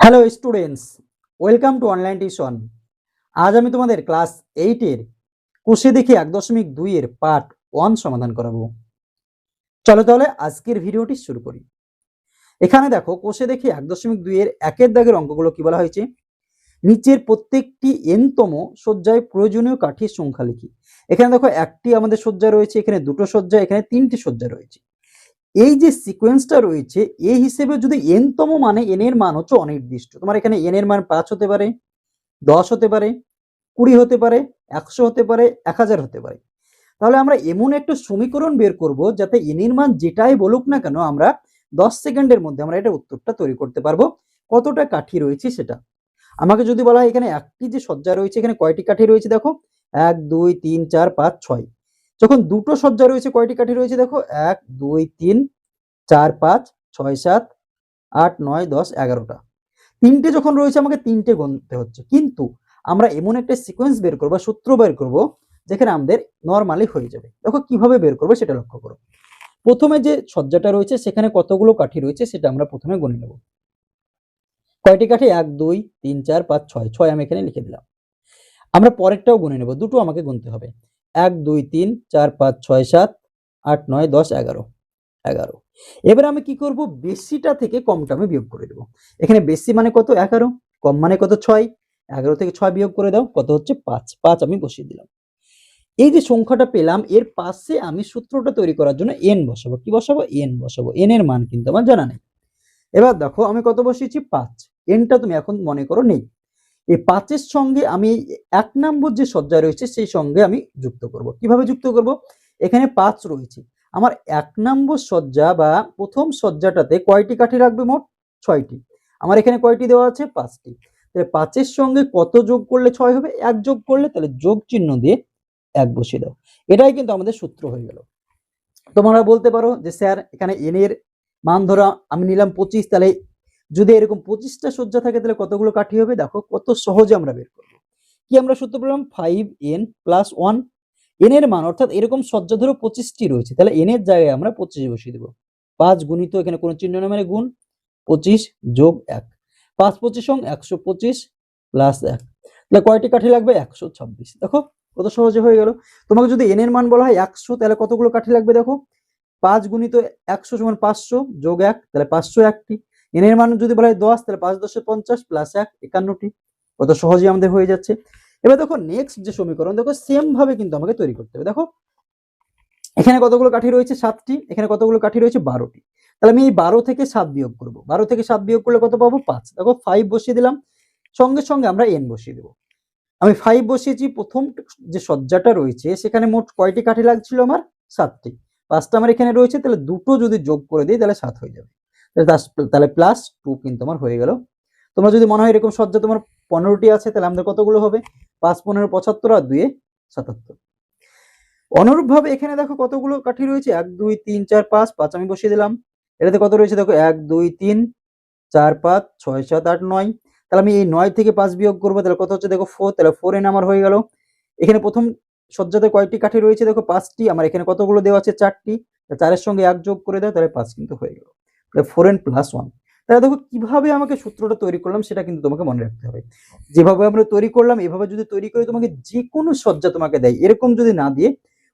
Hello students welcome to online tuition আজ আমি তোমাদের ক্লাস এইটের কোষে দেখি এক দশমিক দুইয়ের পার্ট ওয়ান সমাধান করাবো। চলো তাহলে আজকের ভিডিওটি শুরু করি। এখানে দেখো কোষে দেখি এক দশমিক দুইয়ের একের দাগের অঙ্কগুলো কি বলা হয়েছে? নিচের প্রত্যেকটি এনতম সজ্জায় প্রয়োজনীয় কাঠির সংখ্যা লিখি। এখানে দেখো একটি আমাদের সজ্জা রয়েছে, এখানে দুটো সজ্জা এখানে তিনটি সজ্জা রয়েছে। এই যে সিকোয়েন্সটা রয়েছে এই হিসেবে যদি এনতম মানে এন এর মান হচ্ছে অনির্দিষ্ট। তোমার এখানে এন এর মান পাঁচ হতে পারে, দশ হতে পারে, কুড়ি হতে পারে, একশো হতে পারে, এক হাজার হতে পারে। তাহলে আমরা এমন একটা সমীকরণ বের করব যাতে এন এর মান যেটাই বলুক না কেন আমরা দশ সেকেন্ডের মধ্যে আমরা এটা উত্তরটা তৈরি করতে পারব। কতটা কাঠি রয়েছে সেটা? আমাকে যদি বলা হয় এখানে একটি যে সজ্জা রয়েছে, এখানে কয়টি কাঠি রয়েছে দেখো? এক, দুই, তিন, চার, পাঁচ, ছয়। যখন দুটো সজ্জা রয়েছে, কয়টি কাঠি রয়েছে দেখো? এক, দুই, তিন, চার, পাঁচ, ছয়, সাত, আট, নয়, দশ, এগারোটা। তিনটে যখন রয়েছে, আমাকে তিনটে গুনতে হচ্ছে। কিন্তু আমরা এমন একটা সিকোয়েন্স বের করব, সূত্র বের করব, যেখানে আমাদের নর্মালি হয়ে যাবে। দেখো কীভাবে বের করব সেটা লক্ষ্য করো। প্রথমে যে সজ্জাটা রয়েছে, সেখানে কতগুলো কাঠি রয়েছে সেটা আমরা প্রথমে গুনে নেব। কয়টি কাঠি? এক, দুই, তিন, চার, পাঁচ, ছয়। ছয় আমি এখানে লিখে দিলাম। আমরা পরেরটাও গুনে নেব। দুটো আমাকে গুনতে হবে। এক, দুই, তিন, চার, পাঁচ, ছয়, সাত, আট, নয়, দশ, এগারো। এগারো। এবার আমি কি করব? বেশিটা থেকে কমটা আমি বিয়োগ করে দেবো। এখানে বেশি মানে কত? এগারো। কম মানে কত? ছয়। এগারো থেকে ছয় বিয়োগ করে দাও, কত হচ্ছে? পাঁচ। পাঁচ আমি বসিয়ে দিলাম। এই যে সংখ্যাটা পেলাম, এর পাশে আমি সূত্রটা তৈরি করার জন্য এন বসাবো। কি বসাবো? এন বসাবো। এন এর মান কিন্তু আমার জানা নেই। এবার দেখো, আমি কত বসিয়েছি? পাঁচ। এনটা তুমি এখন মনে করো নেই। এই পাঁচের সঙ্গে আমি এক নম্বর যে সজ্জা রয়েছে, সেই সঙ্গে আমি যুক্ত করব। কীভাবে যুক্ত করব? এখানে পাঁচ রয়েছে। আমার এক নম্বর সজ্জা বা প্রথম সজ্জাটাতে কয়টি কাঠি রাখবে মোট? ছয়টি। আমার এখানে কয়টি দেওয়া আছে? পাঁচটি। তাহলে পাঁচের সঙ্গে কত যোগ করলে ছয় হবে? এক যোগ করলে তাহলে যোগ চিহ্ন দিয়ে এক বসিয়ে দাও। এটাই কিন্তু আমাদের সূত্র হয়ে গেল। তোমরা বলতে পারো যে, স্যার, এখানে এন এর মান ধরা আমি নিলাম পঁচিশ, তাহলে যদি এরকম পঁচিশটা সজ্জা থাকে, তাহলে কতগুলো কাঠি হবে? দেখো, কত সহজে আমরা বের করব। কি আমরা সূত্র পেলাম? Five N plus one N এর মান, অর্থাৎ এরকম সজ্জা ধরো পঁচিশটি রয়েছে, তাহলে এন এর জায়গায় আমরা পঁচিশ বসিয়ে দেবো। পাঁচ গুণিত এখানে কোনো চিহ্ন না মানে গুণ, পঁচিশ যোগ এক। পাঁচ পঁচিশ সং একশো পঁচিশ প্লাস এক। তাহলে কয়টি কাঠি লাগবে? একশো ছাব্বিশ। দেখো, কত সহজে হয়ে গেল। তোমাকে যদি এন এর মান বলা হয় একশো, তাহলে কতগুলো কাঠি লাগবে দেখো? পাঁচ গুণিত একশো সমান পাঁচশো যোগ এক, তাহলে পাঁচশো একটি। এন এর মান যদি বলা হয় দশ, তাহলে পাঁচ দশে পঞ্চাশ প্লাস এক, একান্নটি। কত সহজে আমাদের হয়ে যাচ্ছে। এবার দেখো নেক্সট যে সমীকরণ, দেখো সেম ভাবে কিন্তু আমাকে তৈরি করতে হবে। দেখো, এখানে কতগুলো কাঠি রয়েছে? সাতটি। এখানে কতগুলো কাঠি রয়েছে? বারোটি। তাহলে আমি এই বারো থেকে সাত বিয়োগ করব। বারো থেকে সাত বিয়োগ করলে কত পাবো? পাঁচ। দেখো ফাইভ বসিয়ে দিলাম। সঙ্গে সঙ্গে আমরা এন বসিয়ে দেবো। আমি ফাইভ বসিয়েছি। প্রথম যে সজ্জাটা রয়েছে, সেখানে মোট কয়টি কাঠি লাগছিল আমার? সাতটি। পাঁচটা আমার এখানে রয়েছে। তাহলে দুটো যদি যোগ করে দিই, তাহলে সাত হয়ে যাবে। তাহলে প্লাস টু কিন্তু আমার হয়ে গেল। তোমরা যদি মনে হয় এরকম সজ্জা তোমার পনেরোটি আছে, তাহলে আমাদের কতগুলো হবে? পাঁচ, পনেরো, পঁচাত্তর আর দুয়ে সাতাত্তর। অনুরূপভাবে এখানে দেখো কতগুলো কাঠি রয়েছে? এক, দুই, তিন, চার, পাঁচ পাঁচ আমি বসিয়ে দিলাম। এটাতে কত রয়েছে দেখো? এক, দুই, তিন, চার, পাঁচ, ছয়, সাত, আট, নয়। তাহলে আমি এই নয় থেকে পাঁচ বিয়োগ করব, তাহলে কত হচ্ছে দেখো? ফোর তাহলে ফোর এন আমার হয়ে গেল। এখানে প্রথম সজ্জাতে কয়টি কাঠি রয়েছে দেখো? পাঁচটি। আমার এখানে কতগুলো দেওয়া আছে? চারটি। চারের সঙ্গে এক যোগ করে দাও, তাহলে পাঁচ কিন্তু হয়ে গেল। ফোর এন প্লাস ওয়ান তাহলে দেখো কীভাবে আমাকে সূত্রটা তৈরি করলাম সেটা কিন্তু তোমাকে মনে রাখতে হবে। যেভাবে আমরা তৈরি করলাম, এভাবে যদি তৈরি করে, তোমাকে যে কোনো সজ্জা তোমাকে দেয়। এরকম যদি না দিয়ে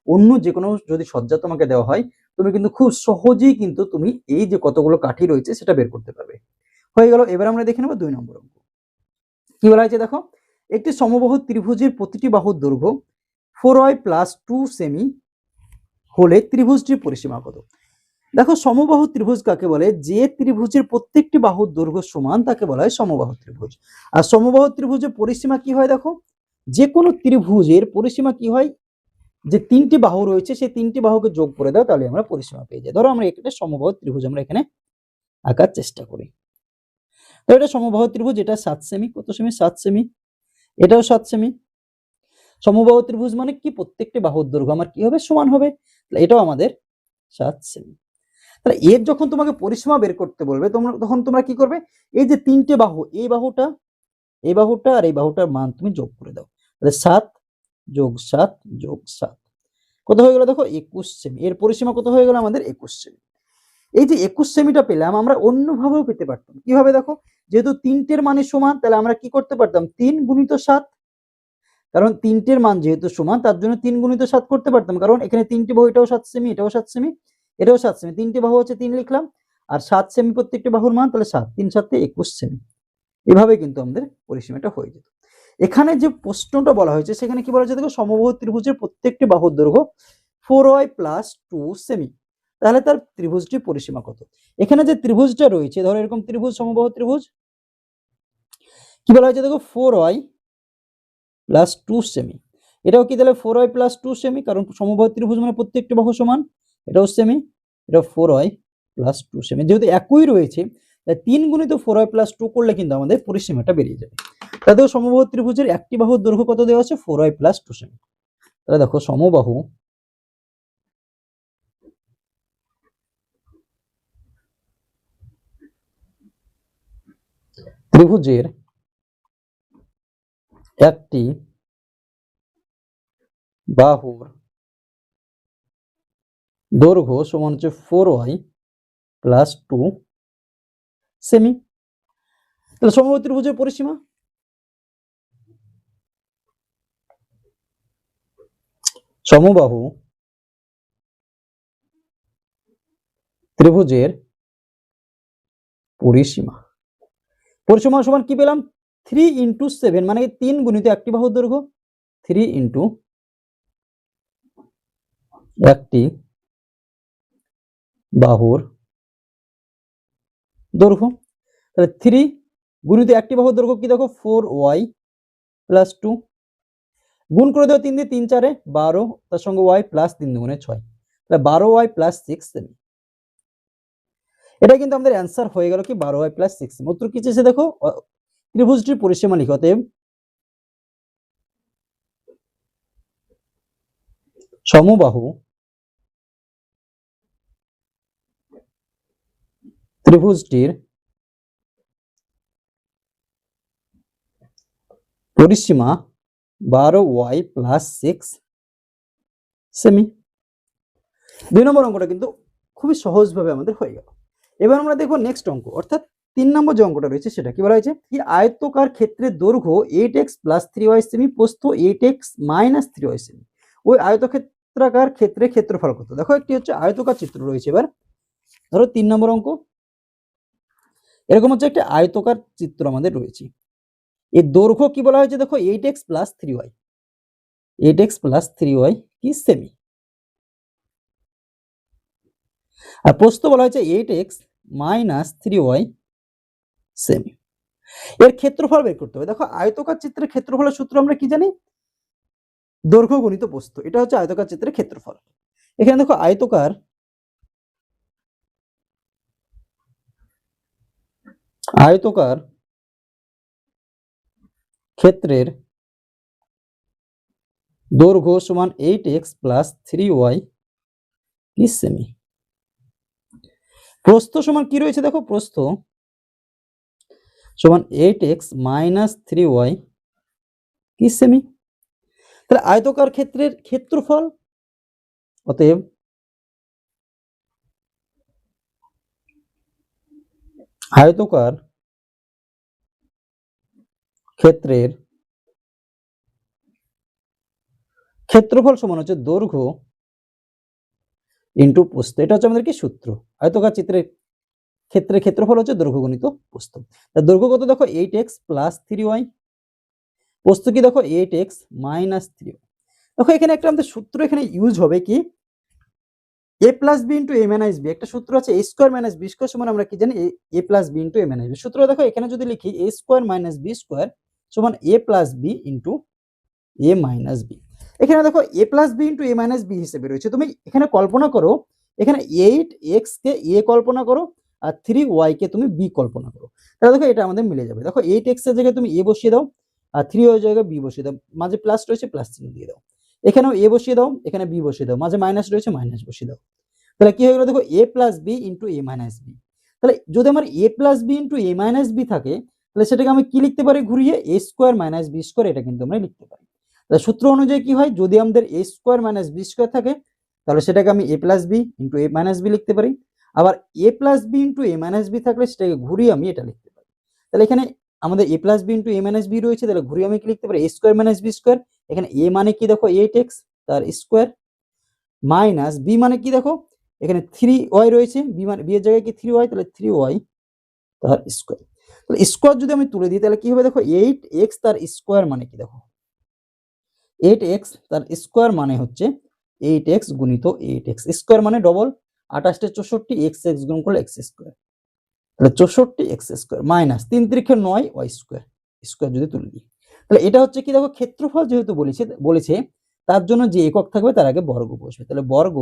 অন্য যে কোনো যদি সজ্জা তোমাকে দেওয়া হয়, তুমি কিন্তু খুব সহজেই কিন্তু তুমি এই যে কতগুলো কাঠি রয়েছে সেটা বের করতে পারবে। হয়ে গেল, এবার আমরা দেখে নেব দুই নম্বর অঙ্ক। কি বলা হয়েছে দেখো? একটি সমবাহু ত্রিভুজের প্রতিটি বাহুর দৈর্ঘ্য ফোর ওয়াই প্লাস টু সেমি হলে ত্রিভুজটির পরিসীমা কত? দেখো, সমবাহু ত্রিভুজ কাকে বলে? যে ত্রিভুজের প্রত্যেকটি বাহুর দৈর্ঘ্য সমান তাকে বলা হয় সমবাহু ত্রিভুজ। আর সমবাহু ত্রিভুজের পরিসীমা কি হয় দেখো? যে কোনো ত্রিভুজের পরিসীমা কি হয়? যে তিনটি বাহু রয়েছে, সেই তিনটি বাহুকে যোগ করে দাও, তাহলে আমরা পরিসীমা পেয়ে যাই। ধরো, আমরা একটা সমবাহু ত্রিভুজ আমরা এখানে আঁকার চেষ্টা করি। তো এটা সমবাহু ত্রিভুজ, এটা সাত সেমি, কত সেমি? সাত সেমি। এটাও সাত সেমি। সমবাহু ত্রিভুজ মানে কি? প্রত্যেকটি বাহুর দৈর্ঘ্য আমার কি হবে? সমান হবে। এটাও আমাদের সাত সেমি। তাহলে এর যখন তোমাকে পরিসীমা বের করতে বলবে, তোমরা তখন তোমরা কি করবে? এই যে তিনটে বাহু এই বাহুটা এই বাহুটা আর এই বাহুটার মান তুমি যোগ করে দাও। তাহলে সাত যোগ সাত যোগ সাত। কত হয়ে গেল দেখো? একুশ সেমি। এর পরিসীমা কত হয়ে গেল? আমাদের একুশ সেমি। এই যে একুশ সেমিটা পেলাম, আমরা অন্যভাবেও পেতে পারতাম। কীভাবে দেখো? যেহেতু তিনটের মানে সমান, তাহলে আমরা কি করতে পারতাম? তিন গুণিত সাত। কারণ তিনটের মান যেহেতু সমান, তার জন্য তিন গুণিত সাত করতে পারতাম। কারণ এখানে তিনটি বাহু এটাও সাত সেমি, এটাও সাত সেমি। এটাও সাত সেমি তিনটি বাহু হচ্ছে তিন লিখলাম, আর সাত সেমি প্রত্যেকটি বাহুর মান তাহলে সাত, তিন সাতে একুশ সেমি এভাবে কিন্তু আমাদের পরিসীমাটা হয়ে যেত। এখানে যে প্রশ্নটা বলা হয়েছে, সেখানে কি বলা হয়েছে দেখো, সমবাহু ত্রিভুজের প্রত্যেকটি বাহুর দৈর্ঘ্য ফোর ওয়াই প্লাস টু সেমি তাহলে তার ত্রিভুজটির পরিসীমা কত? এখানে যে ত্রিভুজটা রয়েছে, ধরো এরকম ত্রিভুজ, সমবাহু ত্রিভুজ, কি বলা হয়েছে দেখো ফোর ওয়াই প্লাস টু সেমি এটাও কি তাহলে ফোর ওয়াই প্লাস টু সেমি কারণ সমবাহু ত্রিভুজ মানে প্রত্যেকটি বাহু সমান। এটাও সেমি এটা ফোর ওয়াই প্লাস টু সেমি যেহেতু একই রয়েছে, তাই তিন গুণিত ফোর ওয়াই প্লাস টু করলে কিন্তু আমাদের পরিসীমাটা বেরিয়ে যাবে। তাদের সমবাহু ত্রিভুজের একটি বাহুর দৈর্ঘ্য কত দেওয়া আছে? ফোর ওয়াই প্লাস টু সেমি তাহলে দেখো সমবাহু ত্রিভুজের একটি বাহুর দৈর্ঘ্য সমান হচ্ছে ফোর ওয়াই প্লাস টু সেমি তাহলে সমবাহু ত্রিভুজের পরিসীমা? সমবাহু ত্রিভুজের পরিসীমা। পরিসীমা সমান কি পেলাম? থ্রি ইন্টু সেভেন মানে তিন গুণিত একটি বাহুর দৈর্ঘ্য? থ্রি ইন্টু একটি বাহুর। দৈর্ঘ্য? তাহলে থ্রি গুণিত একটি বাহুর দৈর্ঘ্য কি দেখো? ফোর ওয়াই প্লাস টু গুণ করে দেবো তিন দিয়ে তিন চারে বারো, তার সঙ্গে ওয়াই প্লাস তিন দুগুণে ছয়। তাহলে বারো ওয়াই প্লাস সিক্স সেমি এটা কিন্তু আমাদের অ্যান্সার হয়ে গেল কি বারো ওয়াই প্লাস সিক্স সেমি উত্তর কি চেয়েছে দেখো? ত্রিভুজটির পরিসীমা লিখো, অতএব সমবাহু ত্রিভুজটির পরিসীমা বারো ওয়াই প্লাস সিক্স সেমি। দুই নম্বর অঙ্কটা কিন্তু খুবই সহজভাবে আমাদের হয়ে গেল। এবার আমরা দেখব নেক্সট অঙ্ক, অর্থাৎ তিন নম্বর যে অঙ্কটা রয়েছে সেটা কি বলা হয়েছে? কি আয়তকার ক্ষেত্রে দৈর্ঘ্য eight X plus three Y semi পোস্ত eight X minus three Y semi ওই আয়তক্ষেত্রাকার ক্ষেত্রে ক্ষেত্রফল কত? দেখো একটি হচ্ছে আয়তকার চিত্র রয়েছে এবার। ধরো তিন নম্বর অঙ্ক এরকম হচ্ছে একটা আয়তকার চিত্র আমাদের রয়েছে। এর দৈর্ঘ্য কি বলা হয়েছে দেখো? Eight X plus three Y eight X plus three Y কি? সেমি আর প্রস্থ বলা হয়েছে eight X minus three Y semi এর ক্ষেত্রফল বের করতে হবে। দেখো, আয়তকার চিত্রের ক্ষেত্রফলের সূত্র আমরা কি জানি? দৈর্ঘ্য গণিত প্রস্থ এটা হচ্ছে আয়তকার চিত্রের ক্ষেত্রফল। এখানে দেখো, আয়তকার আয়তকার ক্ষেত্রের দৈর্ঘ্য সমান eight X plus three Y কি সেমি প্রস্থ সমান কি রয়েছে দেখো, প্রস্থ সমান eight X minus three Y কি সেমি তাহলে আয়তকার ক্ষেত্রের ক্ষেত্রফল, অতএব আয়তকার ক্ষেত্রের ক্ষেত্রফল সমান হচ্ছে দৈর্ঘ্য ইন্টু প্রস্থ। এটা হচ্ছে আমাদের কি সূত্র। আয়তকার চিত্রের ক্ষেত্রে ক্ষেত্রফল হচ্ছে দৈর্ঘ্য গুণিত প্রস্থ। তার দৈর্ঘ্য কত? দেখো eight X plus three Y প্রস্থ কি? দেখো এইট এক্স মাইনাস থ্রি দেখো এখানে একটা আমাদের সূত্র এখানে ইউজ হবে কি? A plus B into A minus B একটা সূত্র আছে A square minus B square সমান আমরা কি জানি? A plus B into A minus B সূত্র দেখো, এখানে যদি লিখি A square minus B square সমান A plus B into A minus B এখানে দেখো A plus B into A minus B হিসেবে রয়েছে। তুমি এখানে কল্পনা করো, এখানে এইট এক্স কে এ কল্পনা করো আর থ্রি ওয়াই কে তুমি বি কল্পনা করো। তাহলে দেখো, এটা আমাদের মিলে যাবে। দেখো এইট এক্সের জায়গায় তুমি এ বসিয়ে দাও আর থ্রি ওয়াই জায়গায় বি বসিয়ে দাও। মাঝে প্লাস রয়েছে প্লাস চিহ্ন দিয়ে দাও। এখানেও এ বসিয়ে দাও, এখানে বি বসিয়ে দাও, মাঝে মাইনাস রয়েছে মাইনাস বসিয়ে দাও। তাহলে কি হয়ে গেলো দেখো A plus B into A minus B তাহলে যদি আমার A plus B into A minus B থাকে, তাহলে সেটাকে আমি কি লিখতে পারি ঘুরিয়ে? A square minus B square এটা কিন্তু আমরা লিখতে পারি। তাহলে সূত্র অনুযায়ী কি হয়? যদি আমাদের A square minus B square থাকে, তাহলে সেটাকে আমি A plus B into A minus B লিখতে পারি। আবার A plus B into A minus B থাকলে সেটাকে ঘুরিয়ে আমি এটা লিখতে পারি। তাহলে এখানে আমাদের A plus B into A minus B রয়েছে, তাহলে ঘুরিয়ে আমি কি লিখতে পারি? A square minus B square এখানে এ মানে কি দেখো? এইট এক্স তার স্কোয়ার মাইনাস বি মানে কি দেখো? এখানে থ্রি ওয়াই রয়েছে। বি মানে বি এর জায়গায় কি থ্রি ওয়াই তাহলে থ্রি ওয়াই তার স্কোয়ার তাহলে স্কোয়ার যদি আমি তুলে দিই, তাহলে কি হবে দেখো? এইট এক্স তার স্কোয়ার মানে কি দেখো? এইট এক্স তার স্কোয়ার মানে হচ্ছে এইট এক্স গুণিত এইট এক্স স্কোয়ার মানে ডবল আঠাশটা চৌষট্টি এক্স এক্স গুণ করলে এক্স স্কোয়ার তাহলে চৌষট্টি এক্স স্কোয়ার মাইনাস তিন তিরিখে নয় ওয়াই স্কোয়ার স্কোয়ার যদি তুলে দিই। তাহলে এটা হচ্ছে কি দেখো, ক্ষেত্রফল যেহেতু বলেছে বলেছে, তার জন্য যে একক থাকবে তার আগে বর্গ বসবে। তাহলে বর্গ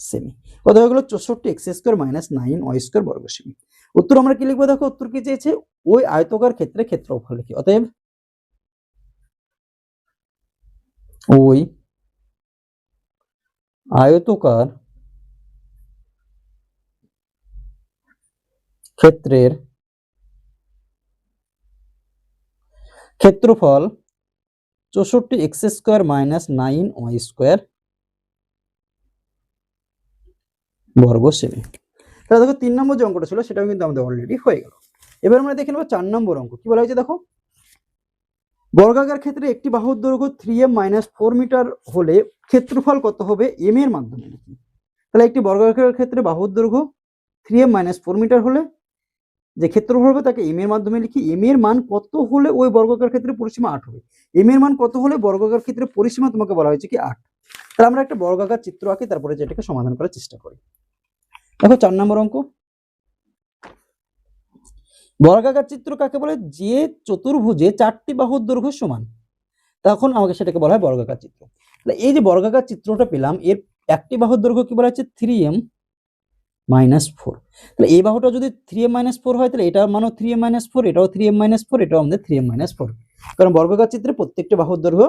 সেমি কত হয়ে গেলো চৌষট্টি X square minus nine Y square বর্গ সেমি উত্তর আমরা কি লিখব? দেখো, উত্তর কি চেয়েছে? ওই আয়তকার ক্ষেত্রে ক্ষেত্রফল লিখি। অতএব ওই আয়তকার ক্ষেত্রের ক্ষেত্রফল চৌষট্টি X square minus nine Y square বর্গ সেমি তাহলে দেখো তিন নম্বর যে অঙ্কটা ছিল সেটাও কিন্তু আমাদের অলরেডি হয়ে গেল। এবার আমরা দেখে নেব চার নম্বর অঙ্ক। কি বলা হয়েছে দেখো? বর্গাকার ক্ষেত্রে একটি বাহুর দৈর্ঘ্য three M minus four metre হলে ক্ষেত্রফল কত হবে? এম এর মাধ্যমে। তাহলে একটি বর্গাকার ক্ষেত্রে বাহুর দৈর্ঘ্য three M minus four metre হলে যে ক্ষেত্রফল হবে তাকে এম এর মাধ্যমে লিখি এম এর মান কত হলে ওই বর্গাকার ক্ষেত্রে পরিসীমা আট হবে? এম এর মান কত হলে বর্গাকার ক্ষেত্রে পরিসীমা তোমাকে বলা হয়েছে কি আট? তাহলে আমরা একটা বর্গাকার চিত্র আঁকি, তারপরে যেটাকে সমাধান করার চেষ্টা করি। দেখো চার নম্বর অঙ্ক। বর্গাকার চিত্র কাকে বলে? যে চতুর্ভুজে চারটি বাহুর দৈর্ঘ্য সমান। তখন আমাকে সেটাকে বলা হয় বর্গাকার চিত্র। তাহলে এই যে বর্গাকার চিত্রটা পেলাম, এর একটি বাহুর দৈর্ঘ্য কি বলা হচ্ছে থ্রি এম মাইনাস ফোর। তাহলে এই বাহুটা যদি থ্রি এম মাইনাস ফোর হয়, তাহলে এটার মানও থ্রি এম মাইনাস ফোর এটাও থ্রি এম মাইনাস ফোর এটাও আমাদের থ্রি এম মাইনাস ফোর কারণ বর্গাকার চিত্রে প্রত্যেকটি বাহুর দৈর্ঘ্য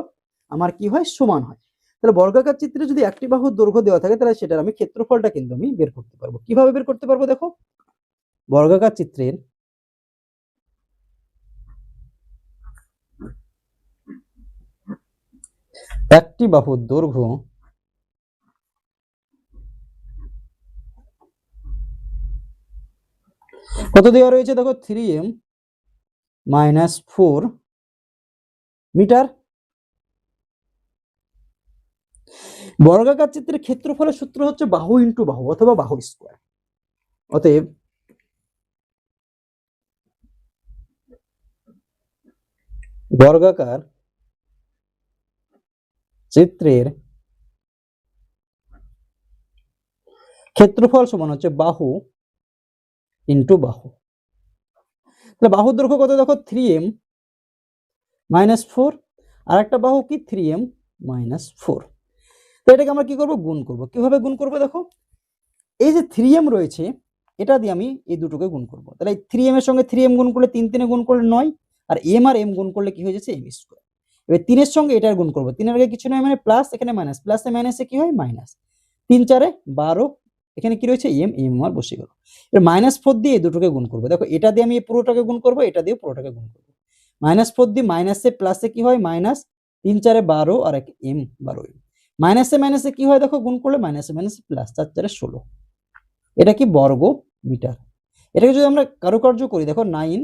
আমার কি হয়? সমান হয়। তাহলে বর্গাকার চিত্রে যদি একটি বাহুর দৈর্ঘ্য দেওয়া থাকে, তাহলে সেটার আমি ক্ষেত্রফলটা কিন্তু আমি বের করতে পারব। কীভাবে বের করতে পারব দেখো? বর্গাকার চিত্রের একটি বাহুর দৈর্ঘ্য কত দেওয়া রয়েছে? দেখো three M minus four metre. বর্গাকার চিত্রের ক্ষেত্রফলের সূত্র হচ্ছে বাহু ইন্টু বাহু অথবা বাহু স্কোয়ার অতএব বর্গাকার চিত্রের ক্ষেত্রফল সমান হচ্ছে বাহু ইন্টু বাহু। তাহলে বাহুর দৈর্ঘ্য কত দেখো? থ্রি এম মাইনাস ফোর আর একটা বাহু কি? থ্রি এম মাইনাস ফোর তো এটাকে আমরা কি করব? গুণ করব। কীভাবে গুণ করব দেখো? এই যে থ্রি এম রয়েছে, এটা দিয়ে আমি এই দুটোকে গুণ করব। তাহলে এই থ্রি এম এর সঙ্গে থ্রি এম গুণ করলে তিন তিনে গুণ করলে নয়, আর এম আর এম গুণ করলে কি হয়ে যাচ্ছে? এম স্কোয়ার এবার তিনের সঙ্গে এটার গুণ করব। তিনের আগে কিছু নয় মানে প্লাস এখানে মাইনাস প্লাসে মাইনাসে কি হয়? মাইনাস তিন চারে বারো এখানে কি রয়েছে? এম এম আর বসে গেল। এবার মাইনাস ফোর দিয়ে দুটোকে গুণ করব। দেখো, এটা দিয়ে আমি পুরোটাকে গুণ করব, এটা দিয়ে পুরোটাকে গুণ করব। মাইনাস ফোর দিয়ে মাইনাসে প্লাসে কি হয়? মাইনাস তিন চারে বারো আর এক এম বারো এম মাইনাসে মাইনাসে কি হয়? দেখো, গুণ করলে মাইনাসে মাইনাসে প্লাস চার চারে ষোলো। এটা কি বর্গ মিটার? এটাকে যদি আমরা কারুকার্য করি, দেখো নাইন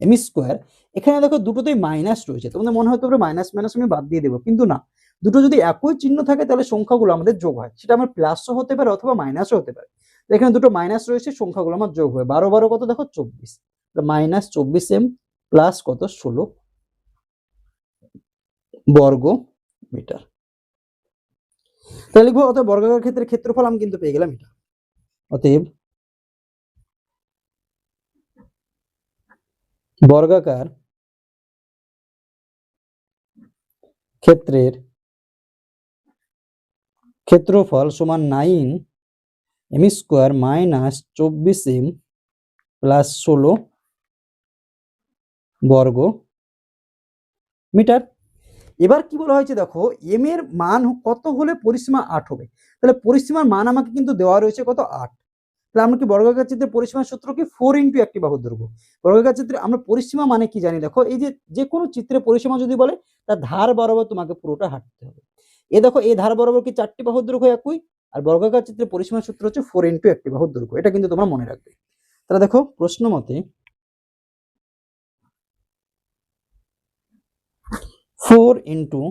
এম স্কোয়ার এখানে দেখো দুটোতেই মাইনাস রয়েছে। তোমাদের মনে হয় তোমরা মাইনাস মাইনাস আমি বাদ দিয়ে দেবো, কিন্তু না। দুটো যদি একই চিহ্ন থাকে, তাহলে সংখ্যাগুলো আমাদের যোগ হয়। সেটা আমার প্লাসও হতে পারে অথবা মাইনাসও হতে পারে। এখানে দুটো মাইনাস রয়েছে, সংখ্যাগুলো আমার যোগ হয় বারো বারো কত দেখো? চব্বিশ। মাইনাস চব্বিশ এম প্লাস কত? ষোলো বর্গ মিটার তাহলে লিখব, অতএব বর্গাকার ক্ষেত্রে ক্ষেত্রফল আমি কিন্তু পেয়ে গেলাম এটা। অতএব বর্গাকার ক্ষেত্রের ক্ষেত্রফল সমান নাইন এম স্কোয়ার মাইনাস চব্বিশ এম প্লাস ষোলো বর্গ মিটার। এবার কি বলা হয়েছে দেখো, এম এর মান কত হলে পরিসীমা আট হবে? তাহলে পরিসীমার মান আমাকে কিন্তু দেওয়া রয়েছে কত? আট। তাহলে আমরা কি বর্গাকার চিত্রের পরিসীমার সূত্র কি ফোর ইন্টু একটি বাহুর দৈর্ঘ্য বর্গাকার চিত্রে আমরা পরিসীমা মানে কি জানি? দেখো, এই যে যে কোনো চিত্রের পরিসীমা যদি বলে, তার ধার বরাবর তোমাকে পুরোটা হাঁটতে হবে। এ দেখো এই ধার বরাবর কি চারটি বাহুর দৈর্ঘ্য একই? আর বর্গাকার চিত্রে পরিসীমার সূত্র হচ্ছে ফোর ইন্টু একটি বাহুর দৈর্ঘ্য। এটা কিন্তু তোমরা মনে রাখবে। তাহলে দেখো, প্রশ্ন মতে ফোর ইন্টু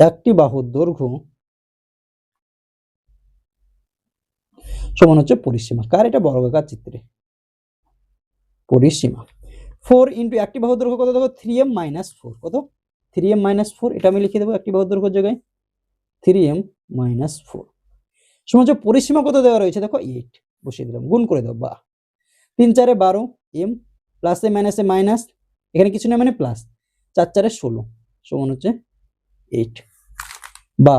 একটি বাহুর দৈর্ঘ্য সমান হচ্ছে পরিসীমা। কার এটা? বর্গাকার চিত্রে। পরিসীমা। ফোর ইন্টু একটি বাহুর দৈর্ঘ্য কত? দেখো থ্রি এম মাইনাস ফোর কত? থ্রি এম মাইনাস ফোর এটা আমি লিখে দেবো একটি বাহুর দৈর্ঘ্যের জায়গায় থ্রি এম মাইনাস ফোর হচ্ছে পরিসীমা কত দেওয়া রয়েছে? দেখো এইট বসিয়ে দিলাম, গুণ করে দাও বা তিন চারে বারো এম প্লাসে মাইনাসে মাইনাস এখানে কিছু না মানে প্লাস চার চারে ষোলো, সমান হচ্ছে এইট বা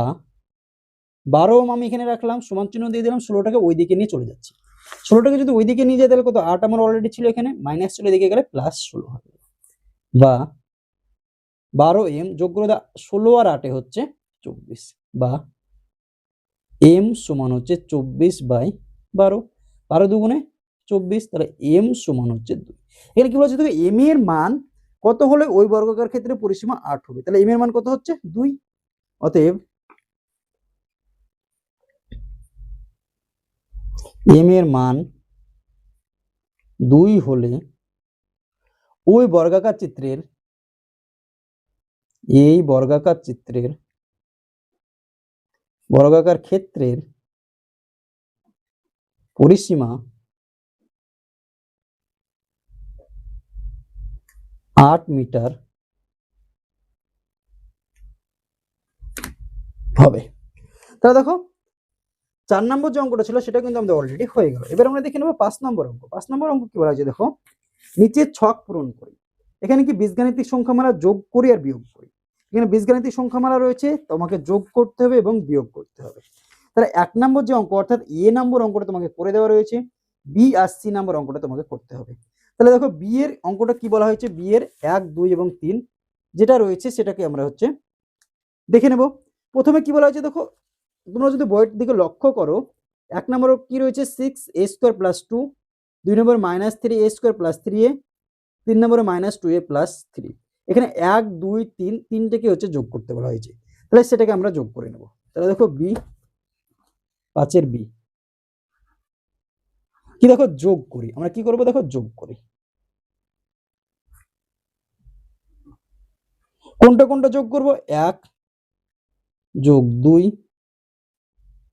বারো ওম আমি এখানে রাখলাম, সমান চিহ্ন দিয়ে দিলাম, ষোলোটাকে ওই দিকে নিয়ে চলে যাচ্ছি। ষোলোটাকে যদি ওই দিকে নিয়ে যায়, তাহলে কত, আট আমার অলরেডি ছিল এখানে মাইনাস চলে দিকে গেলে প্লাস ষোলো হবে। বা বারো এম যোগ করে দাও ষোলো আর আটে হচ্ছে চব্বিশ বা এম সমান হচ্ছে চব্বিশ বাই বারো। বারো দুগুণে চব্বিশ, তাহলে এম সমান হচ্ছে দুই। এখানে কি বলছে দেখো, এম এর মান কত হলে ওই বর্গাকার ক্ষেত্রে পরিসীমা আট হবে? তাহলে এম এর মান কত হচ্ছে? দুই। অতএব এম এর মান দুই হলে ওই বর্গাকার চিত্রের এই বর্গাকার চিত্রের, বর্গাকার ক্ষেত্রের পরিসীমা আট মিটার হবে। তাহলে দেখো, চার নম্বর যে অঙ্কটা ছিল সেটা কিন্তু আমাদের অলরেডি হয়ে গেল। এবার আমরা দেখে নেব পাঁচ নম্বর অঙ্ক। পাঁচ নম্বর অঙ্ক কি বলা হয়েছে? দেখো, নিচে ছক পূরণ করি। এখানে কি বীজগাণিতিক আমরা যোগ করি আর বিয়োগ করি। এখানে বীজগাণিতিক সংখ্যামালা রয়েছে, তোমাকে যোগ করতে হবে এবং বিয়োগ করতে হবে। তাহলে এক নম্বর যে অঙ্ক, অর্থাৎ এ নম্বর অঙ্কটা তোমাকে করে দেওয়া রয়েছে বি আর সি নম্বর অঙ্কটা তোমাকে করতে হবে। তাহলে দেখো বি এর অঙ্কটা কি বলা হয়েছে? বি এর এক, দুই এবং তিন, যেটা রয়েছে সেটাকে আমরা হচ্ছে দেখে নেব। প্রথমে কি বলা হয়েছে দেখো, তোমরা যদি বইয়ের দিকে লক্ষ্য করো, এক নম্বর কি রয়েছে? Six A square plus two দুই number minus three A square plus three A তিন নম্বরে minus two A plus three এখানে এক, দুই, তিন, তিনটেকে হচ্ছে যোগ করতে বলা হয়েছে। তাহলে সেটাকে আমরা যোগ করে নেব। তাহলে দেখো বি, পাঁচের বি। কি দেখো? যোগ করি। আমরা কি করব? দেখো, যোগ করি। কোনটা কোনটা যোগ করব? এক, যোগ দুই,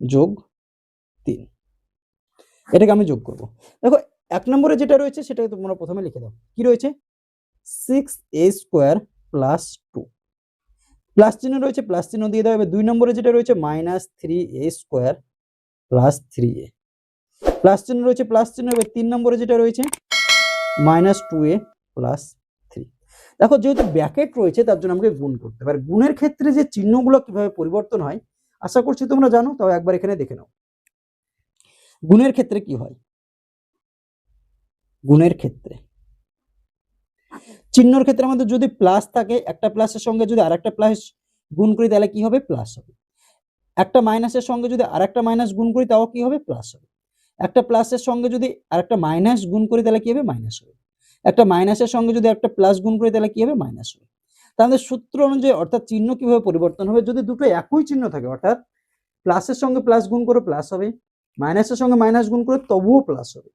যোগ তিন। এটাকে আমি যোগ করব। দেখো, এক নম্বরে যেটা রয়েছে, সেটাকে তোমরা প্রথমে লিখে দাও। কি রয়েছে? Six A square plus two plus চিহ্ন রয়েছে প্লাস চিহ্ন দিয়ে দেওয়া হবে। দুই নম্বরে যেটা রয়েছে minus three A square plus three A plus চিহ্ন রয়েছে প্লাস চিহ্ন হবে। তিন নম্বরে যেটা রয়েছে minus two A plus three দেখো, যেহেতু ব্যাকেট রয়েছে, তার জন্য আমাকে গুণ করতে হবে। গুণের ক্ষেত্রে যে চিহ্নগুলো কীভাবে পরিবর্তন হয়, আশা করছি তোমরা জানো, তাও একবার এখানে দেখে নাও। গুণের ক্ষেত্রে কি হয়? গুণের ক্ষেত্রে। চিহ্নর ক্ষেত্রে আমাদের যদি প্লাস থাকে, একটা প্লাসের সঙ্গে যদি আরেকটা প্লাস গুণ করি, তাহলে কি হবে? প্লাস হবে। একটা মাইনাসের সঙ্গে যদি আরেকটা মাইনাস গুণ করি, তাও কি হবে? প্লাস হবে। একটা প্লাসের সঙ্গে যদি আরেকটা মাইনাস গুণ করি, তাহলে কি হবে? মাইনাস হবে। একটা মাইনাসের সঙ্গে যদি একটা প্লাস গুণ করি, তাহলে কি হবে? মাইনাস হবে। তাহলে সূত্র অনুযায়ী, অর্থাৎ চিহ্ন কীভাবে পরিবর্তন হবে? যদি দুটো একই চিহ্ন থাকে, অর্থাৎ প্লাসের সঙ্গে প্লাস গুণ করে প্লাস হবে। মাইনাসের সঙ্গে মাইনাস গুণ করে, তবুও প্লাস হবে।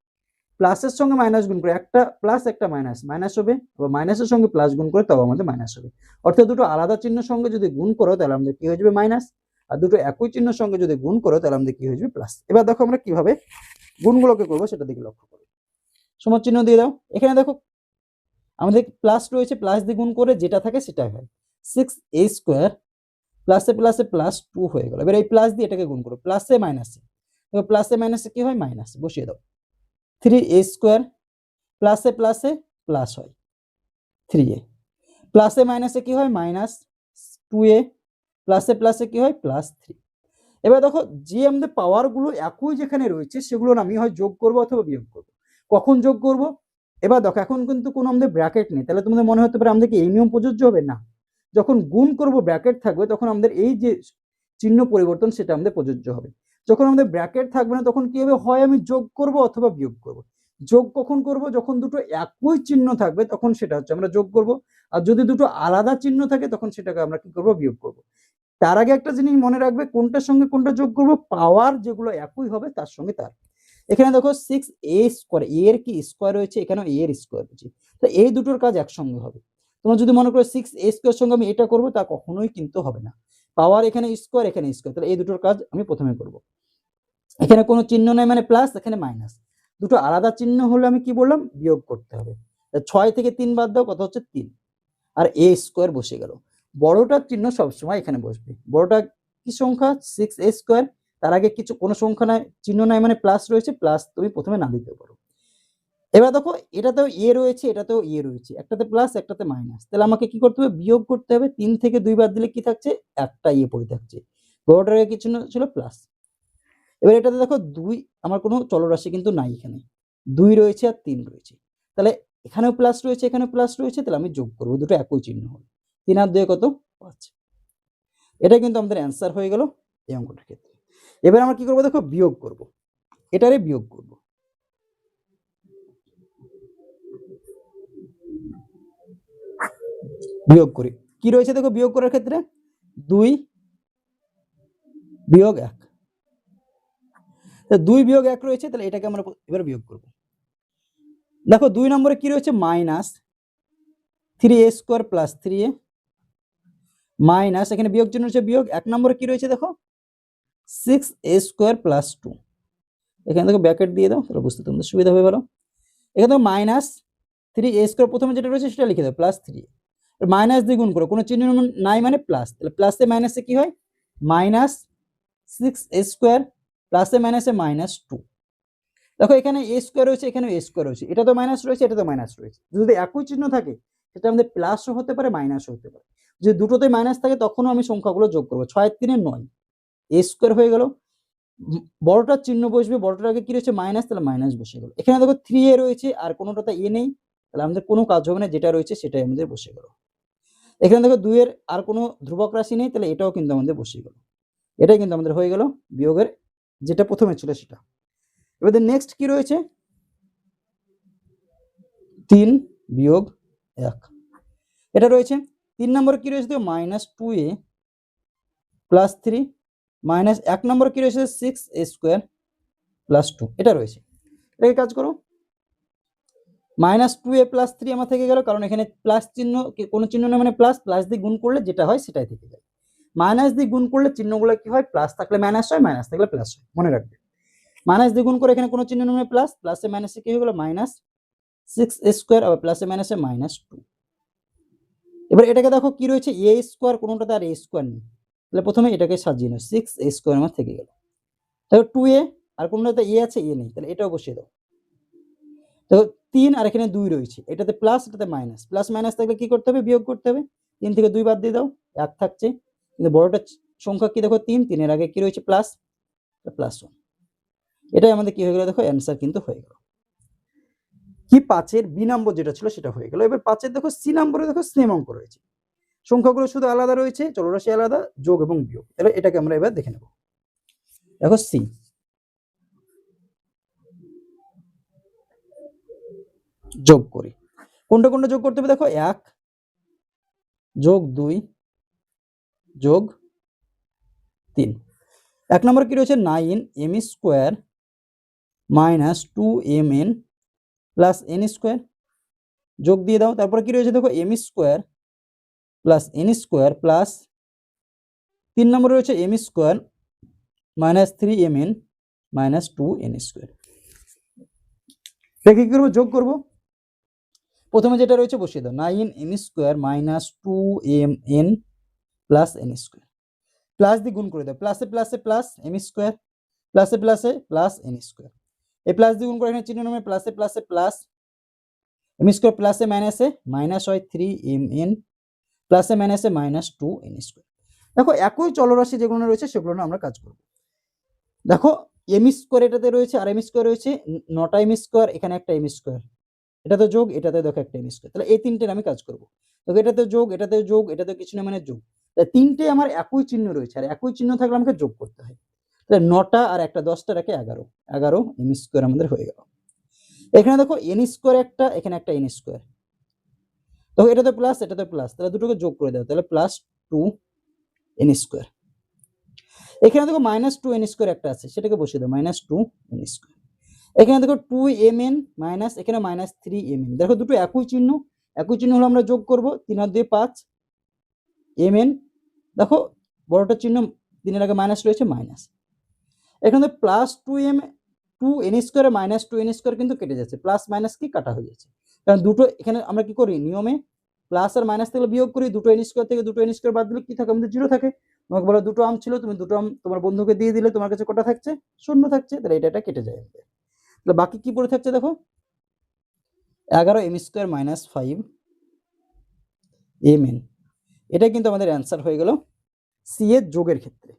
প্লাসের সঙ্গে মাইনাস গুণ করে, একটা প্লাস একটা মাইনাস মাইনাস হবে, আবার মাইনাসের সঙ্গে প্লাস গুণ করে তবে আমাদের মাইনাস হবে। অর্থাৎ দুটো আলাদা চিহ্নের সঙ্গে যদি গুণ করো, তাহলে আমাদের কি হয়ে যাবে মাইনাস আর দুটো একই চিহ্নের সঙ্গে যদি গুণ করো, তাহলে আমাদের কি হয়ে যাবে প্লাস এবার দেখো আমরা কীভাবে গুণগুলোকে করব, সেটা দিকে লক্ষ্য করো। সমান চিহ্ন দিয়ে দাও। এখানে দেখো, আমাদের প্লাস রয়েছে প্লাস দিয়ে গুণ করে যেটা থাকে সেটাই হয়। সিক্স এ স্কোয়ার প্লাসে প্লাসে প্লাস টু হয়ে গেল। এবার এই প্লাস দিয়ে এটাকে গুণ করো প্লাসে মাইনাসে এবার প্লাসে মাইনাসে কি হয়? মাইনাস বসিয়ে দাও। থ্রি এ স্কোয়ার প্লাসে প্লাসে প্লাস হয়। Three A. প্লাসে মাইনাসে কি হয়? মাইনাস টু এ প্লাসে প্লাসে কি হয়? Plus three. এবার দেখো, যে আমাদের পাওয়ারগুলো একই যেখানে রয়েছে, সেগুলোর আমি হয় যোগ করব অথবা বিয়োগ করব। কখন যোগ করব? এবার দেখো, এখন কিন্তু কোনো আমাদের ব্র্যাকেট নেই। তাহলে তোমাদের মনে হতে পারে আমাদেরকে এই নিয়ম প্রযোজ্য হবে? না। যখন গুণ করব ব্র্যাকেট থাকবে, তখন আমাদের এই যে চিহ্ন পরিবর্তন, সেটা আমাদের প্রযোজ্য হবে। যখন আমাদের ব্র্যাকেট থাকবে না, তখন কি হবে? হয় আমি যোগ করব অথবা বিয়োগ করব। যোগ কখন করব? যখন দুটো একই চিহ্ন থাকবে, তখন সেটা হচ্ছে আমরা যোগ করব। আর যদি দুটো আলাদা চিহ্ন থাকে, তখন সেটাকে আমরা কি করব? বিয়োগ করব। তার আগে একটা জিনিস মনে রাখবে, কোনটার সঙ্গে কোনটা যোগ করব? পাওয়ার যেগুলো একই হবে, তার সঙ্গে তার। এখানে দেখো সিক্স এ স্কোয়ার এর কি স্কোয়ার রয়েছে? এখানেও এর স্কোয়ার রয়েছে। তো এই দুটোর কাজ একসঙ্গে হবে। তোমরা যদি মনে করো সিক্স এ স্কোয়ার সঙ্গে আমি এটা করব, তা কখনোই কিন্তু হবে না। পাওয়ার এখানে স্কোয়ার এখানে স্কোয়ার। তাহলে এই দুটোর কাজ আমি প্রথমে করব। এখানে কোনো চিহ্ন নাই মানে প্লাস এখানে মাইনাস দুটো আলাদা চিহ্ন হলে আমি কি বললাম? বিয়োগ করতে হবে। ছয় থেকে তিন বাদ দাও কত হচ্ছে তিন। আর এ স্কোয়ার বসে গেল। বড়টার চিহ্ন সবসময় এখানে বসবে। বড়টা কি সংখ্যা? সিক্স এ স্কোয়ার তার আগে কিছু, কোনো সংখ্যা নাই, চিহ্ন নাই মানে প্লাস রয়েছে। প্লাস তুমি প্রথমে না দিতে পারো। এবার দেখো, এটাতেও ইয়ে রয়েছে, এটাতেও ইয়ে রয়েছে। একটাতে প্লাস একটাতে মাইনাস তাহলে আমাকে কি করতে হবে? বিয়োগ করতে হবে। তিন থেকে দুই বাদ দিলে কি থাকছে? একটা ইয়ে পড়ে থাকছে। বড়টার কিছু না ছিল? প্লাস এবার এটাতে দেখো, দুই, আমার কোনো চলরাশি কিন্তু নাই এখানে। দুই রয়েছে আর তিন রয়েছে। তাহলে এখানেও প্লাস রয়েছে, এখানেও প্লাস রয়েছে, তাহলে আমি যোগ করব। দুটো একই চিহ্ন হবে। তিন আর দুয়ে কত? পাঁচ। এটা কিন্তু আমাদের অ্যান্সার হয়ে গেল এই অঙ্কটার ক্ষেত্রে। এবার আমরা কি করব? দেখো, বিয়োগ করব। এটারে বিয়োগ করব। বিয়োগ করি। কি রয়েছে দেখো বিয়োগ করার ক্ষেত্রে? দুই বিয়োগ এক। দুই বিয়োগ এক রয়েছে, তাহলে এটাকে আমরা এবার বিয়োগ করব। দেখো দুই নম্বরে কি রয়েছে? Minus three A square plus three A minus, এখানে বিয়োগ জন্য রয়েছে বিয়োগ। এক নম্বরে কি রয়েছে দেখো? Six A square plus two. এখানে দেখো ব্যাকেট দিয়ে দাও, তাহলে বুঝতে তোমাদের সুবিধা হবে ভালো। এখানে মাইনাস থ্রি এ স্কোয়ার প্রথমে যেটা রয়েছে সেটা লিখে দাও, প্লাস থ্রি মাইনাস দিয়ে গুণ করো, কোনো চিহ্ন নাই মানে প্লাস তাহলে প্লাসে মাইনাসে কি হয়? মাইনাস সিক্স এ স্কোয়ার প্লাসে মাইনাসে মাইনাস টু দেখো এখানে এ স্কোয়ার রয়েছে এখানে এ স্কোয়ার রয়েছে, এটা তো মাইনাস রয়েছে, এটা তো মাইনাস রয়েছে। যদি একই চিহ্ন থাকে, সেটা আমাদের প্লাসও হতে পারে মাইনাসও হতে পারে। যদি দুটোতে মাইনাস থাকে, তখনও আমি সংখ্যাগুলো যোগ করব, ছয় তিনে নয়। এ স্কোয়ার হয়ে গেল বড়টার চিহ্ন বসবে, বড়টার আগে কি রয়েছে? মাইনাস তাহলে মাইনাস বসে গেল। এখানে দেখো থ্রি এ রয়েছে, আর কোনোটাতে এ নেই, তাহলে আমাদের কোনো কাজ হবে না, যেটা রয়েছে সেটাই আমাদের বসে গেল। এখানে দেখো দুইয়ের আর কোনো ধ্রুবক রাশি নেই, তাহলে এটাও কিন্তু আমাদের বসে গেল। এটাই কিন্তু আমাদের হয়ে গেল বিয়োগের যেটা প্রথমে ছিল সেটা। এবার নেক্সট কি রয়েছে? তিন বিয়োগ এক। এটা রয়েছে, তিন নম্বর কি রয়েছে minus two A plus three minus এক নম্বর কি রয়েছে? Six A square plus two এটা রয়েছে। এটাকে কাজ করো। Minus two A plus three আমার থেকে গেল, কারণ এখানে প্লাস চিহ্ন কোনো চিহ্ন নেই মানে প্লাস প্লাস দিয়ে গুণ করলে যেটা হয় সেটাই থেকে যায়। মাইনাস দিয়ে গুণ করলে চিহ্নগুলো কি হয়? প্লাস থাকলে মাইনাস হয়, মাইনাস থাকলে প্লাস হয়, মনে রাখবে। মাইনাস দিয়ে গুণ করে এখানে কোনো চিহ্ন নেই মানে প্লাস, প্লাসে মাইনাসে কি হয়ে গেলো? মাইনাস সিক্স স্কোয়ার, আবার প্লাসে মাইনাসে মাইনাস টু। এবার এটাকে দেখো কি রয়েছে? এ স্কোয়ার কোনোটাতে আর এ স্কোয়ার নেই। তাহলে প্রথমে এটাকে সাজিয়ে নাও, সিক্স এ স্কোয়ার আমার থেকে গেল। তাহলে টু এ আর কোনোটাতে এ আছে? এ নেই। তাহলে এটাও বসিয়ে দাও। দেখো তিন আর এখানে দুই রয়েছে। এটাতে প্লাস এটাতে মাইনাস প্লাস মাইনাস থাকলে কি করতে হবে? বিয়োগ করতে হবে। তিন থেকে দুই বাদ দিয়ে দাও। এক থাকছে। কিন্তু বড়টা সংখ্যা কি দেখো? তিন। তিনের আগে কি রয়েছে? প্লাস প্লাস ওয়ান এটাই আমাদের কি হয়ে গেল দেখো? অ্যান্সার কিন্তু হয়ে গেল। কি পাঁচের বি নম্বর যেটা ছিল সেটা হয়ে গেল। এবার পাঁচের দেখো, সি নম্বরে দেখো সেম অঙ্ক রয়েছে। সংখ্যাগুলো শুধু আলাদা রয়েছে। চলরাশি আলাদা, যোগ এবং বিয়োগ। তাহলে এটাকে আমরা এবার দেখে নেব। দেখো, সি। যোগ করি। কোনটা কোনটা যোগ করতে হবে দেখো? এক যোগ দুই যোগ তিন। এক নম্বর কি রয়েছে? Nine M square minus two M N plus N square. যোগ দিয়ে দাও। তারপরে কি রয়েছে? দেখো, M square plus N square plus তিন নম্বরে রয়েছে M square minus three M N minus two N square. কি করব? যোগ করব। প্রথমে যেটা রয়েছে বসিয়ে দাও। Nine M square minus two M N plus N square. Plus দিয়ে গুণ করে দাও। প্লাসে প্লাসে প্লাস এম স্কোয়ার, প্লাসে প্লাসে প্লাস এন স্কোয়ার। এই প্লাস দিয়ে গুণ করে এখানে চিহ্ন নামে প্লাসে প্লাসে প্লাস এম স্কোয়ার প্লাসে মাইনাসে মাইনাস হয় থ্রি এম এন, প্লাসে মাইনাসে মাইনাস টু এন স্কোয়ার। দেখো, একই চলরাশি যেগুলো রয়েছে সেগুলো আমরা কাজ করব। দেখো, এম স্কোয়ার এটাতে রয়েছে আর এম স্কোয়ার রয়েছে নটা এম স্কোয়ার, এখানে একটা এম স্কোয়ার। এটাতে যোগ, এটাতে দেখো একটা এম স্কোয়ার তাহলে এই তিনটের আমি কাজ করব। দেখো এটাতে যোগ এটাতে যোগ, এটাতে কিছু না মানে যোগ। তাহলে তিনটে আমার একই চিহ্ন রয়েছে, আর একই চিহ্ন থাকলে আমাকে যোগ করতে হয়। তাহলে নটা আর একটা দশটা রাখে এগারো। এগারো এম স্কোয়ার আমাদের হয়ে গেল। এখানে দেখো এন স্কোয়ার একটা, এখানে একটা এন স্কোয়ার দেখো এটাতে প্লাস এটাতে প্লাস তাহলে দুটোকে যোগ করে দাও। তাহলে প্লাস টু এন স্কোয়ার এখানে দেখো মাইনাস টু এন স্কোয়ার একটা আছে, সেটাকে বসিয়ে দাও। মাইনাস টু এন স্কোয়ার এখানে দেখো টু এম এন মাইনাস এখানে মাইনাস থ্রি এম এন দেখো দুটো একই চিহ্ন একই চিহ্ন হলো আমরা যোগ করব তিন হাত দিয়ে পাঁচ। এম এন দেখো বড়টা চিহ্ন, তিনের আগে মাইনাস রয়েছে মাইনাস এখানে plus two M two N স্কোয়ারে মাইনাস টু এন স্কোয়ার কিন্তু কেটে যাচ্ছে প্লাস মাইনাস কি কাটা হয়ে যাচ্ছে। কারণ দুটো, এখানে আমরা কি করি? নিয়মে প্লাস আর মাইনাস থেকে বিয়োগ করি, দুটো এন স্কোয়ার থেকে দুটো এন স্কোয়ার বাদ দিলে কি থাকে? আমাদের জিরো থাকে। তোমাকে বলো দুটো আম ছিল, তুমি দুটো আম তোমার বন্ধুকে দিয়ে দিলে, তোমার কাছে কটা থাকছে? শূন্য থাকছে, তাহলে এটা কেটে যায়। তাহলে বাকি কি পড়ে থাকছে দেখো? এগারো M square minus five M N. এটা কিন্তু আমাদের অ্যান্সার হয়ে গেল সি এর যোগের ক্ষেত্রে।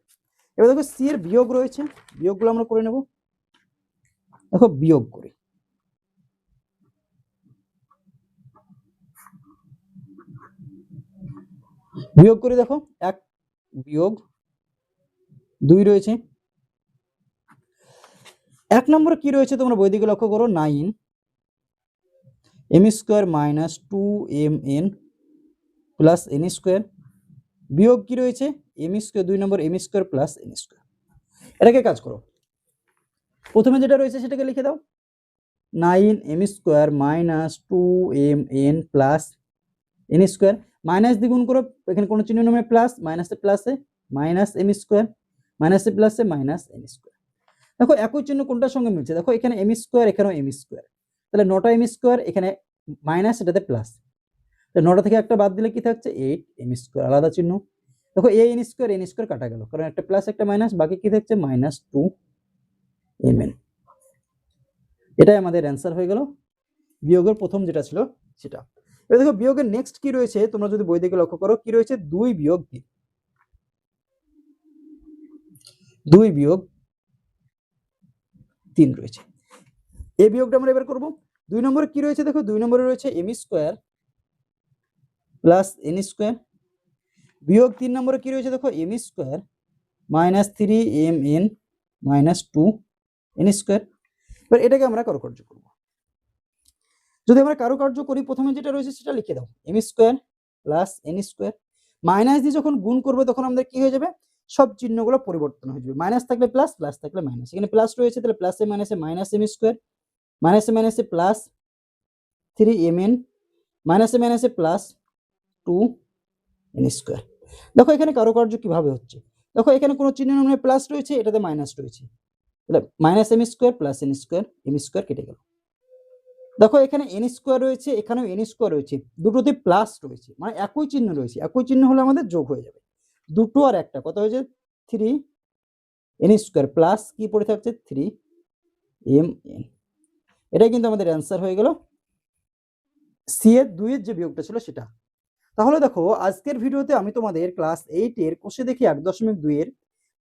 এবার দেখো সি এর বিয়োগ রয়েছে। বিয়োগগুলো আমরা করে নেব। দেখো বিয়োগ করি। বিয়োগ করে দেখো। এক বিয়োগ দুই রয়েছে। এক নম্বরে কি রয়েছে? তোমরা বই দিকে লক্ষ্য করো, nine M square minus two M N plus N square. বিয়োগ কি রয়েছে? এম স্কোয়ার, দুই নম্বর M square plus N square. এটাকে কাজ করো। প্রথমে যেটা রয়েছে সেটাকে লিখে দাও। Nine M square minus two M N plus N square. Minus দ্বিগুণ করো, এখানে কোনো চিহ্ন নেই, প্লাস, মাইনাসে প্লাসে, মাইনাস এম স্কোয়ার, মাইনাসে প্লাসে মাইনাস এন স্কোয়ার। দেখো একই চিহ্ন কোনটার সঙ্গে মিলছে? দেখো এখানে এম স্কোয়ার এখানেও এম স্কোয়ার তাহলে নটা এম স্কোয়ার এখানে মাইনাস এটাতে প্লাস নটা থেকে একটা বাদ দিলে কি থাকছে? এইট এম স্কোয়ার আলাদা চিহ্ন। দেখো A N square N square কাটা গেল। কারণ একটা প্লাস একটা মাইনাস বাকি কি থাকছে? মাইনাস টু এম এন এটাই আমাদের অ্যান্সার হয়ে গেল। বিয়োগের প্রথম যেটা ছিল, সেটা। এবার দেখো বিয়োগের নেক্সট কি রয়েছে? তোমরা যদি বই দিকে লক্ষ্য করো, কি রয়েছে? দুই বিয়োগ তিন। দুই বিয়োগ তিন রয়েছে। এই বিয়োগটা আমরা এবার করব। দুই নম্বরে কি রয়েছে দেখো? দুই নম্বরে রয়েছে M square plus N square বিয়োগ তিন নম্বরে কি রয়েছে দেখো? M square minus three M N minus two N square এবার এটাকে আমরা কারুকার্য করব। যদি আমরা কারুকার্য করি, প্রথমে যেটা রয়েছে সেটা লিখে দাও। M square plus N square minus দিয়ে যখন গুণ করবে, তখন আমাদের কি হয়ে যাবে? সব চিহ্নগুলো পরিবর্তন হয়ে যাবে। মাইনাস থাকলে প্লাস প্লাস থাকলে মাইনাস এখানে প্লাস রয়েছে, তাহলে প্লাসে মাইনাসে মাইনাস এম স্কোয়ার মাইনাসে মাইনাসে প্লাস থ্রি এম এন মাইনাসে মাইনাসে প্লাস টু এন স্কোয়ার দেখো এখানে কারুকার্য কীভাবে হচ্ছে? দেখো এখানে কোনো চিহ্ন মানে প্লাস রয়েছে, এটাতে মাইনাস রয়েছে। তাহলে minus M square plus N square M square কেটে গেল। দেখো এখানে এন স্কোয়ার রয়েছে, এখানেও এন স্কোয়ার রয়েছে। দুটোতে প্লাস রয়েছে মানে একই চিহ্ন রয়েছে। একই চিহ্ন হলে আমাদের যোগ হয়ে যাবে। দুটো আর একটা। কত হয়েছে? থ্রি এন স্কোয়ার প্লাস কি পড়ে থাকছে? থ্রি এম এন এটাই কিন্তু আমাদের অ্যান্সার হয়ে গেল। সি এর দুইয়ের যে বিয়োগটা ছিল সেটা। তাহলে দেখো, আজকের ভিডিওতে আমি তোমাদের ক্লাস এইটের কোষে দেখি এক দশমিক দুইয়ের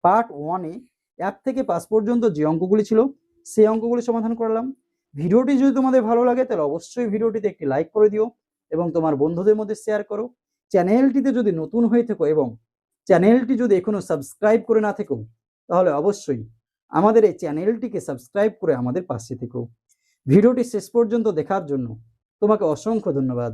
পার্ট ওয়ানে এক থেকে পাঁচ পর্যন্ত যে অঙ্কগুলি ছিল, সেই অঙ্কগুলি সমাধান করলাম। ভিডিওটি যদি তোমাদের ভালো লাগে, তাহলে অবশ্যই ভিডিওটিতে একটি লাইক করে দিও এবং তোমার বন্ধুদের মধ্যে শেয়ার করো। চ্যানেলটিতে যদি নতুন হয়ে থেকো এবং চ্যানেলটি যদি এখনও সাবস্ক্রাইব করে না থেকো, তাহলে অবশ্যই আমাদের এই চ্যানেলটিকে সাবস্ক্রাইব করে আমাদের পাশে থেকো। ভিডিওটি শেষ পর্যন্ত দেখার জন্য তোমাকে অসংখ্য ধন্যবাদ।